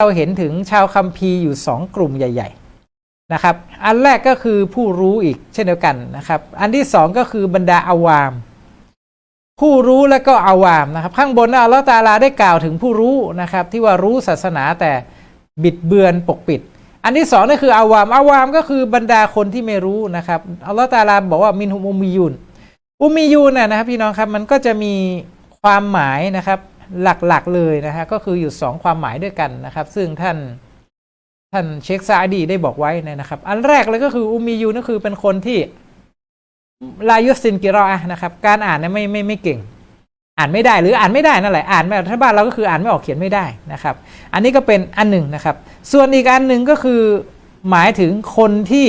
เราเห็นถึงชาวคัมภีร์อยู่สองกลุ่มใหญ่ ๆ นะครับ อันแรกก็คือผู้รู้อีกเช่นเดียวกันนะครับ อันที่สองก็คือบรรดาอาวาม ผู้รู้และก็อาวามนะครับ ข้างบนอัลลอฮฺตาลาได้กล่าวถึงผู้รู้นะครับ ที่ว่ารู้ศาสนาแต่บิดเบือนปกปิด อันที่สองนั่นคืออาวามอาวามก็คือบรรดาคนที่ไม่รู้นะครับอัลลอฮฺตาลาบอกว่ามินฮุมอุมียุนอุมียูนนะนะครับพี่น้องครับมันก็จะมีความหมายนะครับ หลักๆเลยนะฮะก็คืออยู่สองความหมายด้วยกันนะครับ ซึ่งท่านท่านเชคซาดีได้บอกไว้นะครับ อันแรกเลยก็คืออุมียูนก็คือเป็นคนที่ลายุสินกิรออะนะครับ การอ่านเนี่ยไม่ไม่ไม่เก่ง อ่านไม่ได้หรืออ่านไม่ได้นั่นแหละอ่านไม่ถ้าบ้านเราก็คืออ่านไม่ออกเขียนไม่ได้นะครับ อันนี้ก็เป็นอันหนึ่งนะครับ ส่วนอีกอันหนึ่งก็คือหมายถึงคนที่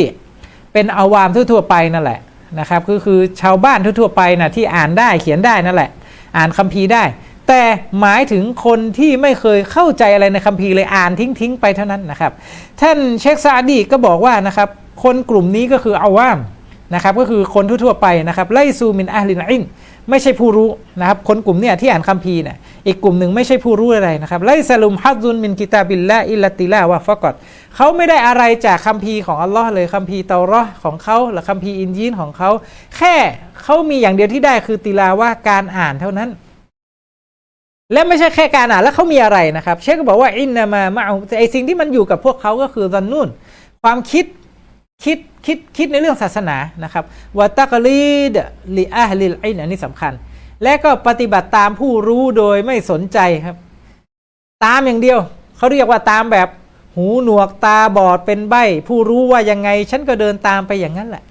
เป็นอาวามทั่วๆไปนั่นแหละนะครับก็คือชาวบ้านทั่วๆไปนะที่อ่านได้เขียนได้นั่นแหละ อ่านคัมภีร์ได้ แต่หมายถึงคนที่ไม่เคยเข้าใจอะไรในคัมภีร์เลยอ่านทิ้งๆไปเท่านั้นนะครับ ท่านเชคซาดีก็บอกว่านะครับคนกลุ่มนี้ก็คืออาวามนะครับก็คือคนทั่วๆไปนะครับไลซูมินอาลินอินไม่ใช่ผู้รู้นะครับคนกลุ่มเนี้ยที่อ่านคัมภีร์เนี่ยอีกกลุ่มหนึ่งไม่ใช่ผู้รู้อะไรนะครับไลซาลุมฮัดซุนมินกิตาบิลละอิลติลาวะฟะกอดเขาไม่ได้อะไรจากคัมภีร์ของอัลลอฮ์เลยคัมภีร์เตาราะห์ของเขาหรือคัมภีร์อินยีนของเขาแค่เขามีอย่างเดียวที่ได้คือติลาวะการอ่านเท่านั้น และไม่ใช่แค่การอ่านแล้วเขามีอะไรนะครับ เชคก็บอกว่าอินนามามะอูแต่ไอสิ่งที่มันอยู่กับพวกเขาก็คือซันนุ่น ความคิดคิดคิดคิดในเรื่องศาสนานะครับวะตักลีดลิอาฮลิลอินอันนี้สำคัญ และก็ปฏิบัติตามผู้รู้โดยไม่สนใจครับ ตามอย่างเดียว เขาเรียกว่าตามแบบหูหนวกตาบอดเป็นใบผู้รู้ว่ายังไง ฉันก็เดินตามไปอย่างนั้นแหละ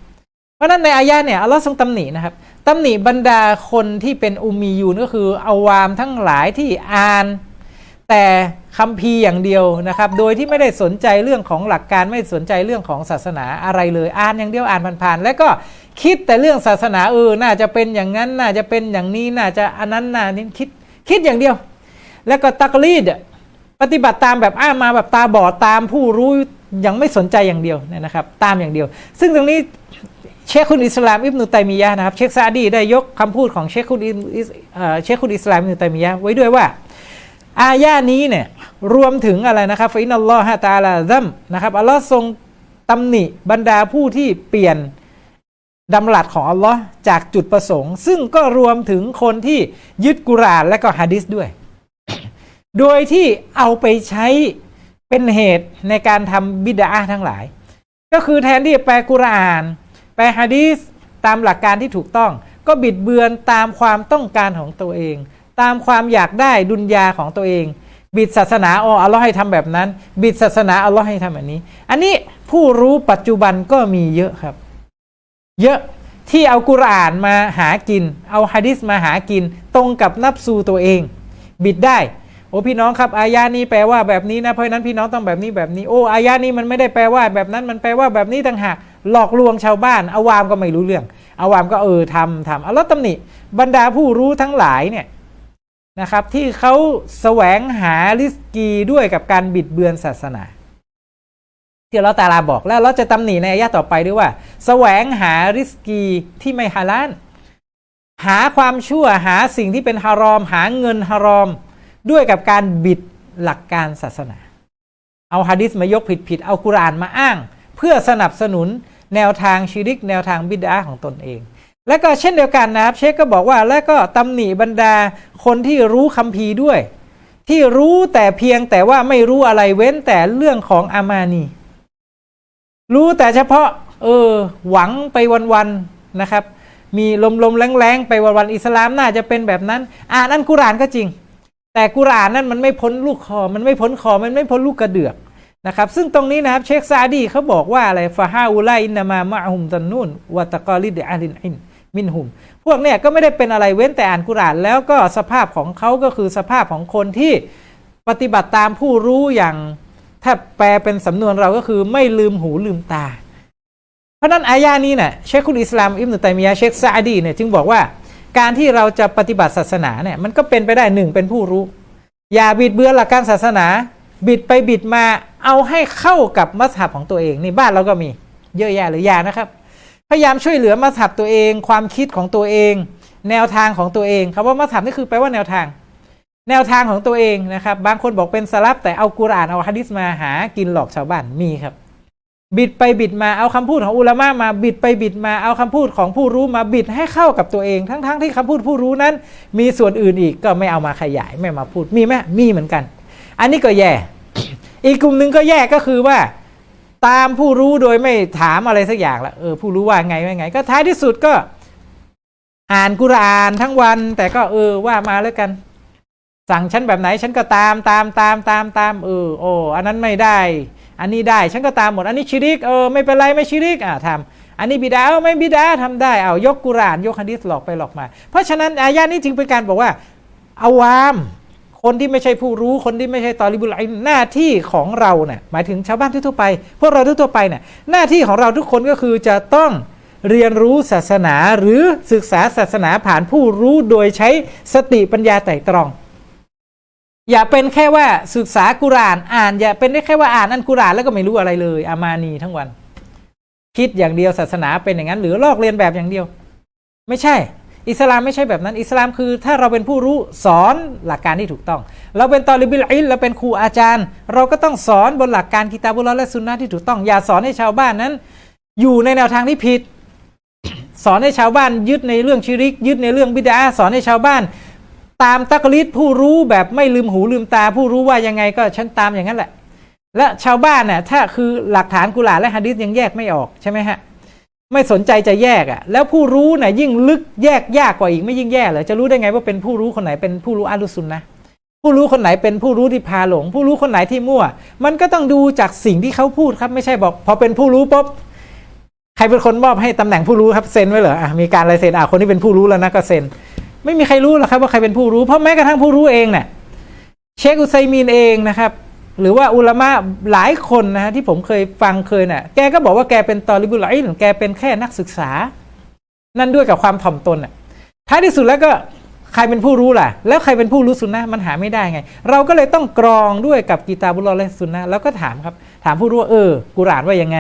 เพราะนั้นในอายะเนี่ยอัลลอฮ์ทรงตำหนินะครับตำหนิบรรดาคนที่เป็นอุมียูนก็คืออาวามทั้งหลายที่อ่าน แต่คัมภีอย่างเดียวนะครับ โดยที่ไม่ได้สนใจเรื่องของหลักการไม่สนใจเรื่องของศาสนาอะไรเลยอ่านอย่างเดียวอ่านผ่านๆแล้วก็คิดแต่เรื่องศาสนาเออน่าจะเป็นอย่างนั้นน่าจะเป็นอย่างนี้น่าจะอันนั้นน่านี้คิดคิดอย่างเดียว แล้วก็ตักลีดปฏิบัติตามแบบอ้ามาแบบตาบอดตามผู้รู้ยังไม่สนใจอย่างเดียวนะครับ ตามอย่างเดียว ซึ่งตรงนี้ เชคคุณอิสลามอิบนุตัยมียะนะครับ เชคซาดีได้ยกคำพูดของเชคคุณอิสเชคคุณอิสลามอิบนุตัยมียะไว้ด้วยว่า อายานี้เนี่ยรวมถึงอะไรนะครับฟินัลลอฮะตะอาลาซัมนะครับอัลลอฮ์ทรงตำหนิบรรดาผู้ที่เปลี่ยนดำรัสของอัลลอฮ์จากจุดประสงค์ ซึ่งก็รวมถึงคนที่ยึดกุรอานและก็ฮะดิษด้วย โดยที่เอาไปใช้เป็นเหตุในการทำบิดาทั้งหลาย ก็คือแทนที่จะแปลกุรอาน แปลฮะดีษตามหลักการที่ถูกต้อง ก็บิดเบือนตามความต้องการของตัวเอง ตามความอยากได้ดุนยาของตัวเอง บิดศาสนาอ๋ออัลลอฮ์ให้ทำแบบนั้น บิดศาสนาอัลลอฮ์ให้ทำแบบนี้ อันนี้ผู้รู้ปัจจุบันก็มีเยอะครับ เยอะที่เอากุรอานมาหากิน เอาฮะดิษมาหากิน ตรงกับนับซูตัวเอง บิดได้โอ้พี่น้องครับอายานี้แปลว่าแบบนี้นะเพราะนั้นพี่น้องต้องแบบนี้แบบนี้โอ้อายานี้มันไม่ได้แปลว่าแบบนั้นมันแปลว่าแบบนี้ต่างหาก หลอกลวงชาวบ้านอาวามก็ไม่รู้เรื่องอาวามก็เออทำทำเอาแล้วตำหนิบรรดาผู้รู้ทั้งหลายเนี่ยนะครับที่เขาแสวงหาริสกีด้วยกับการบิดเบือนศาสนา ที่เราตาลาบอกแล้วเราจะตำหนิในอายะต่อไปด้วยว่า แสวงหาริสกีที่ไม่ฮาลาลหาความชั่วหาสิ่งที่เป็นฮารอม หาเงินฮารอม ด้วยกับการบิดหลักการศาสนา เอาฮะดิษมายกผิดผิดเอากุรานมาอ้าง เพื่อสนับสนุนแนวทางชิริก แนวทางบิดาของตนเอง และก็เช่นเดียวกันนะครับ เชคก็บอกว่าและก็ตำหนิบรรดาคนที่รู้คัมภีร์ด้วย ที่รู้แต่เพียงแต่ว่าไม่รู้อะไรเว้นแต่เรื่องของอามานีรู้แต่เฉพาะ เออ หวังไปวันๆนะครับ มีลมๆแรงๆไปวันๆอิสลามน่าจะเป็นแบบนั้น อ่านอันกุรานก็จริง แต่กุรานนั่นมันไม่พ้นลูกคอ มันไม่พ้นคอมันไม่พ้นลูกกระเดือก นะครับซึ่งตรงนี้นะครับเชคซาดีเขาบอกว่าอะไรฟาฮาอุไลอินนามามะฮุมตันนุนวะตะกอลิดอาลินอินมินหุม พวกเนี่ยก็ไม่ได้เป็นอะไรเว้นแต่อ่านกุราน แล้วก็สภาพของเขาก็คือสภาพของคนที่ปฏิบัติตามผู้รู้อย่างถ้าแปลเป็นสำนวนเราก็คือไม่ลืมหูลืมตา เพราะนั้นอายานี้เนี่ยเชคคุลอิสลามอิบนุตัยมียะเชคซาดีเนี่ยจึงบอกว่าการที่เราจะปฏิบัติศาสนาเนี่ยมันก็เป็นไปได้หนึ่งเป็นผู้รู้ อย่าบิดเบือนหลักการศาสนา บิดไปบิดมาเอาให้เข้ากับมัสฮับของตัวเองนี่บ้านเราก็มีเยอะแยะหรือยานะครับ พยายามช่วยเหลือมัสฮับตัวเอง ความคิดของตัวเอง แนวทางของตัวเองคำว่ามัสฮับนี่คือแปลว่าแนวทาง แนวทางของตัวเองนะครับ บางคนบอกเป็นสลับแต่เอากุรานเอาฮะดิษมาหากินหลอกชาวบ้านมีครับ บิดไปบิดมาเอาคำพูดของอุลามะมาบิดไปบิดมาเอาคำพูดของผู้รู้มาบิดให้เข้ากับตัวเอง ทั้งๆทที่คำพูดผู้รู้นั้น มีส่วนอื่นอีกก็ไม่เอามาขยายไม่มาพูดมีไหมมีเหมือนกัน อันนี้ก็แย่ อีกกลุ่มหนึ่งก็แย่ก็คือว่า ตามผู้รู้โดยไม่ถามอะไรสักอย่างละเออผู้รู้ว่าไงว่าไง ก็ท้ายที่สุดก็ อ่านกุรอานทั้งวัน แต่ก็เออว่ามาแล้วกัน สั่งฉันแบบไหนฉันก็ตามตามตามตามตามเออโอ้อันนั้นไม่ได้ อันนี้ได้ฉันก็ตามหมด อันนี้ชิริกเออไม่เป็นไรไม่ชิริกอะทำอันนี้บิดาเออไม่บิดาทำได้เอายกกุรอานยกฮะดิษหลอกไปหลอกมา เพราะฉะนั้นอายานี้จึงเป็นการบอกว่าอาวาม คนที่ไม่ใช่ผู้รู้คนที่ไม่ใช่ตอริบุลไอหน้าที่ของเราเนี่ยหมายถึงชาวบ้านทั่วไป พวกเราทั่วไปเนี่ยหน้าที่ของเราทุกคนก็คือจะต้องเรียนรู้ศาสนาหรือศึกษาศาสนาผ่านผู้รู้โดยใช้สติปัญญาไตร่ตรอง อย่าเป็นแค่ว่าศึกษากุรานอ่าน อย่าเป็นได้แค่ว่าอ่านอันกุรานแล้วก็ไม่รู้อะไรเลย อามานีทั้งวัน คิดอย่างเดียวศาสนาเป็นอย่างนั้น หรือลอกเรียนแบบอย่างเดียว ไม่ใช่ อิสลามไม่ใช่แบบนั้น อิสลามคือถ้าเราเป็นผู้รู้สอนหลักการที่ถูกต้อง เราเป็นตอลิบิลอิลเราเป็นครูอาจารย์ เราก็ต้องสอนบนหลักการกิตาบุลลอฮและซุนนะที่ถูกต้อง อย่าสอนให้ชาวบ้านนั้น อยู่ในแนวทางที่ผิด สอนให้ชาวบ้านยึดในเรื่องชิริก ยึดในเรื่องบิดาสอนให้ชาวบ้าน ตามตักลิดผู้รู้แบบไม่ลืมหูลืมตา ผู้รู้ว่ายังไงก็ฉันตามอย่างนั้นแหละ และชาวบ้านน่ะถ้าคือหลักฐานกุรอาและฮะดิษยังแยกไม่ออกใช่ไหมฮะ ไม่สนใจจะแยกอะ่ะแล้วผู้รู้น่ะยิ่งลึกแยกยากกว่าอีกไม่ยิ่งแย่เหรอจะรู้ได้ไงว่าเป็นผู้รู้คนไหนเป็นผู้รู้อาลุซุนนะผู้รู้คนไหนเป็นผู้รู้ที่พาหลง ผู้รู้คนไหนที่มั่ว มันก็ต้องดูจากสิ่งที่เขาพูดครับ ไม่ใช่บอก พอเป็นผู้รู้ปุ๊บใครเป็นคนมอบให้ตำแหน่งผู้รู้ครับเซ็นไว้เหรออะมีการลายเซ็นอะคนที่เป็นผู้รู้แล้วนะก็เซ็น ไม่มีใครรู้หรอกครับว่าใครเป็นผู้รู้เพราะแม้กระทั่งผู้รู้เองเนี่ยเชคอุไซมีนเองนะครับ หรือว่าอุลามะหลายคนนะฮะที่ผมเคยฟังเคยน่ะแกก็บอกว่าแกเป็นตอริบุลไอลแกเป็นแค่นักศึกษา นั่นด้วยกับความถ่อมตนอะท้ายที่สุดแล้วก็ใครเป็นผู้รู้ล่ะ แล้วใครเป็นผู้รู้สุนนะมันหาไม่ได้ไง เราก็เลยต้องกรองด้วยกับกีตาบุลลอและสุนนะแล้วก็ถามครับ ถามผู้รู้ว่าเออกุรานว่ายังไง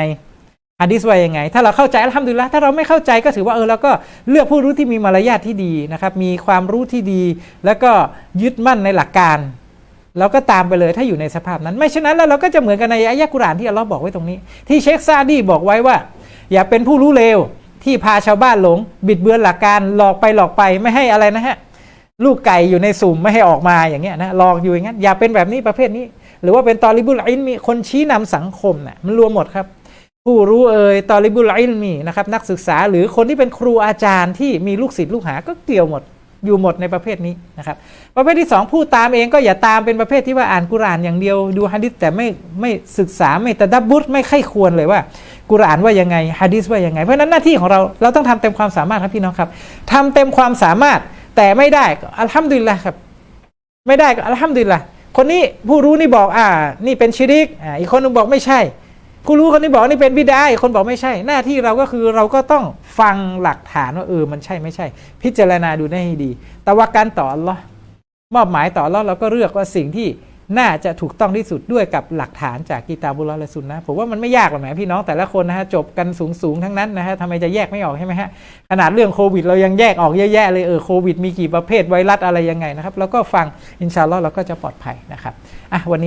ฮะดิษว่ายังไง ถ้าเราเข้าใจอัลฮัมดุลิลละถ้าเราไม่เข้าใจก็ถือว่าเออเราก็เลือกผู้รู้ที่มีมารยาทที่ดีนะครับ มีความรู้ที่ดี แล้วก็ยึดมั่นในหลักการ เราก็ตามไปเลยถ้าอยู่ในสภาพนั้น ไม่เช่นนั้นแล้วเราก็จะเหมือนกันในอายะกุรานที่อัลลอฮ์บอกไว้ตรงนี้ ที่เชคซาดีบอกไว้ว่า อย่าเป็นผู้รู้เลวที่พาชาวบ้านหลง บิดเบือนหลักการหลอกไปหลอกไปไม่ให้อะไรนะฮะลูกไก่อยู่ในสุ่มไม่ให้ออกมาอย่างเงี้ยนะหลอกอยู่อย่างงั้นอย่าเป็นแบบนี้ประเภทนี้ หรือว่าเป็นตอริบุลอินมีคนชี้นำสังคมน่ะมันรวมหมดครับ ผู้รู้เอ่ยตอริบุลอินมีนะครับนักศึกษาหรือคนที่เป็นครูอาจารย์ที่มีลูกศิษย์ลูกหาก็เกี่ยวหมด อยู่หมดในประเภทนี้นะครับ ประเภทที่สองผู้ตามเองก็อย่าตามเป็นประเภทที่ว่าอ่านกุรานอย่างเดียวดูฮะดิษแต่ไม่ไม่ศึกษาไม่ตะดับบุตไม่ใคร่ควรเลยว่ากุรานว่ายังไงฮะดิษว่ายังไง เพราะนั้นหน้าที่ของเราเราต้องทำเต็มความสามารถครับพี่น้องครับทำเต็มความสามารถแต่ไม่ได้ก็อัลฮัมดุลิลละครับ ไม่ได้ก็อัลฮัมดุลิลละคนนี้ผู้รู้นี่บอกอ่า นี่เป็นชิริกอ่าอีกคนนึงบอกไม่ใช่ ผู้รู้คนนี้บอกนี่เป็นบิดาคนบอกไม่ใช่ หน้าที่เราก็คือเราก็ต้องฟังหลักฐานว่าเออมันใช่ไม่ใช่ พิจารณาดูให้ดีแต่ว่าการต่ออัลลอฮ์มอบหมายต่ออัลลอฮ์เราก็เลือกว่าสิ่งที่น่าจะถูกต้องที่สุดด้วยกับหลักฐานจากกีตาบุลลอฮ์และซุนนะผมว่ามันไม่ยากหรอกแหมพี่น้องแต่ละคนนะฮะจบกันสูงสูงทั้งนั้นนะฮะทำไมจะแยกไม่ออกใช่ไหมฮะขนาดเรื่องโควิดเรายังแยกออกเยอะแยะเลยเออโควิดมีกี่ประเภทไวรัสอะไรยังไงนะครับแล้วก็ฟังอินชาอัลลอฮ์เราก็จะปลอดภัยนะครับอะวันนี้